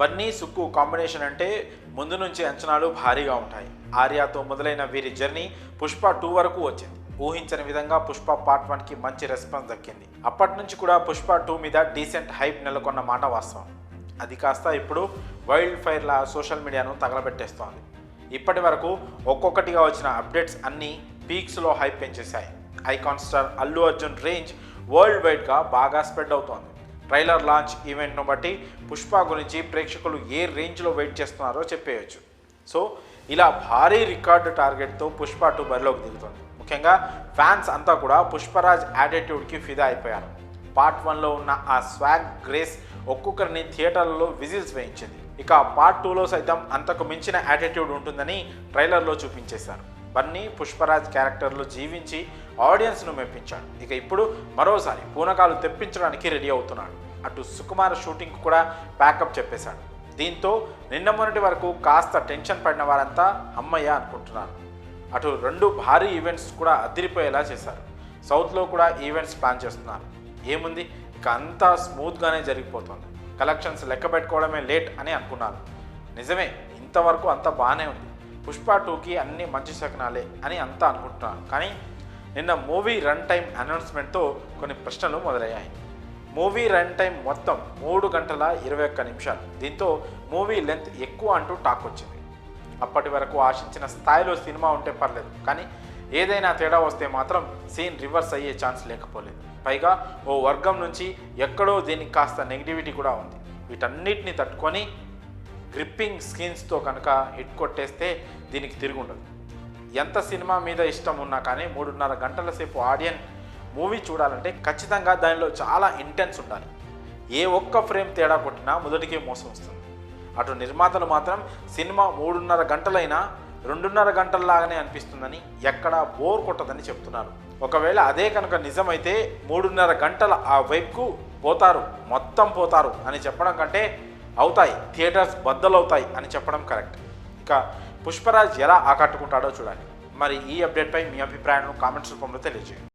Bunny Sukku combination అంటే ముందు నుంచి అంచనాలు భారీగా ఉంటాయి. ఆర్యాతో మొదలైన వీరి జర్నీ పుష్ప టూ వరకు వచ్చింది. ఊహించని విధంగా పుష్ప పార్ట్ వన్కి మంచి రెస్పాన్స్ దక్కింది. అప్పటి నుంచి కూడా పుష్ప టూ మీద డీసెంట్ హైప్ నెలకొన్న మాట వాస్తవం. అది కాస్త ఇప్పుడు వైల్డ్ ఫైర్లా సోషల్ మీడియాను తగలబెట్టేస్తోంది. ఇప్పటి వరకు ఒక్కొక్కటిగా వచ్చిన అప్డేట్స్ అన్నీ పీక్స్లో hype పెంచేశాయి. Icon star Allu Arjun range world వైడ్గా బాగా స్ప్రెడ్ అవుతోంది. ట్రైలర్ లాంచ్ ఈవెంట్ను బట్టి పుష్ప గురించి ప్రేక్షకులు ఏ రేంజ్లో వెయిట్ చేస్తున్నారో చెప్పేయచ్చు. సో ఇలా భారీ రికార్డు టార్గెట్తో పుష్ప టూ బరిలోకి దిగుతుంది. ముఖ్యంగా ఫ్యాన్స్ అంతా కూడా పుష్పరాజ్ యాటిట్యూడ్కి ఫిదా అయిపోయారు. పార్ట్ వన్లో ఉన్న ఆ స్వాగ్ గ్రేస్ ఒక్కొక్కరిని థియేటర్లలో విజిల్స్ వేయించింది. ఇక పార్ట్ టూలో సైతం అంతకు మించిన యాటిట్యూడ్ ఉంటుందని ట్రైలర్లో చూపించేశారు. బన్నీ పుష్పరాజ్ క్యారెక్టర్లు జీవించి ఆడియన్స్ను మెప్పించాడు. ఇక ఇప్పుడు మరోసారి పూనకాలు తెప్పించడానికి రెడీ అవుతున్నాడు. అటు సుకుమార్ షూటింగ్ కూడా బ్యాకప్ చెప్పేశాడు. దీంతో నిన్న మొన్నటి వరకు కాస్త టెన్షన్ పడిన వారంతా అమ్మయ్య అనుకుంటున్నారు. అటు రెండు భారీ ఈవెంట్స్ కూడా అదిరిపోయేలా చేశారు. సౌత్లో కూడా ఈవెంట్స్ ప్లాన్ చేస్తున్నారు. ఏముంది? ఇక అంతా స్మూత్గానే జరిగిపోతుంది. కలెక్షన్స్ లెక్క పెట్టుకోవడమే లేట్ అని అనుకున్నారు. నిజమే ఇంతవరకు అంతా బాగానే ఉంది. పుష్ప టూకి అన్ని మంచి శకనాలే అని అంతా అనుకుంటున్నాను కానీ నిన్న మూవీ రన్ టైం అనౌన్స్మెంట్తో కొన్ని ప్రశ్నలు మొదలయ్యాయి. మూవీ రన్ టైం మొత్తం మూడు గంటల ఇరవై ఒక్క నిమిషాలు. దీంతో మూవీ లెంత్ ఎక్కువ అంటూ టాక్ వచ్చింది. అప్పటి వరకు ఆశించిన స్థాయిలో సినిమా ఉంటే పర్లేదు కానీ ఏదైనా తేడా వస్తే మాత్రం సీన్ రివర్స్ అయ్యే ఛాన్స్ లేకపోలేదు. పైగా ఓ వర్గం నుంచి ఎక్కడో దీనికి కాస్త నెగిటివిటీ కూడా ఉంది. వీటన్నిటిని తట్టుకొని గ్రిప్పింగ్ స్కిన్స్తో కనుక హిట్ కొట్టేస్తే దీనికి తిరుగుండదు. ఎంత సినిమా మీద ఇష్టం ఉన్నా కానీ మూడున్నర గంటల సేపు ఆడియన్ మూవీ చూడాలంటే ఖచ్చితంగా దానిలో చాలా ఇంటెన్స్ ఉండాలి. ఏ ఒక్క ఫ్రేమ్ తేడా కొట్టినా మొదటికే మోసం వస్తుంది. అటు నిర్మాతలు మాత్రం సినిమా మూడున్నర గంటలైనా రెండున్నర గంటల్లాగానే అనిపిస్తుందని ఎక్కడా బోర్ కొట్టదని చెప్తున్నారు. ఒకవేళ అదే కనుక నిజమైతే మూడున్నర గంటల ఆ వైపుకు పోతారు మొత్తం పోతారు అని చెప్పడం కంటే అవుతాయి థియేటర్స్ బద్దలవుతాయి అని చెప్పడం కరెక్ట్. ఇక పుష్పరాజ్ ఎలా ఆకట్టుకుంటాడో చూడాలి. మరి ఈ అప్డేట్పై మీ అభిప్రాయాలను కామెంట్స్ రూపంలో తెలియజేయండి.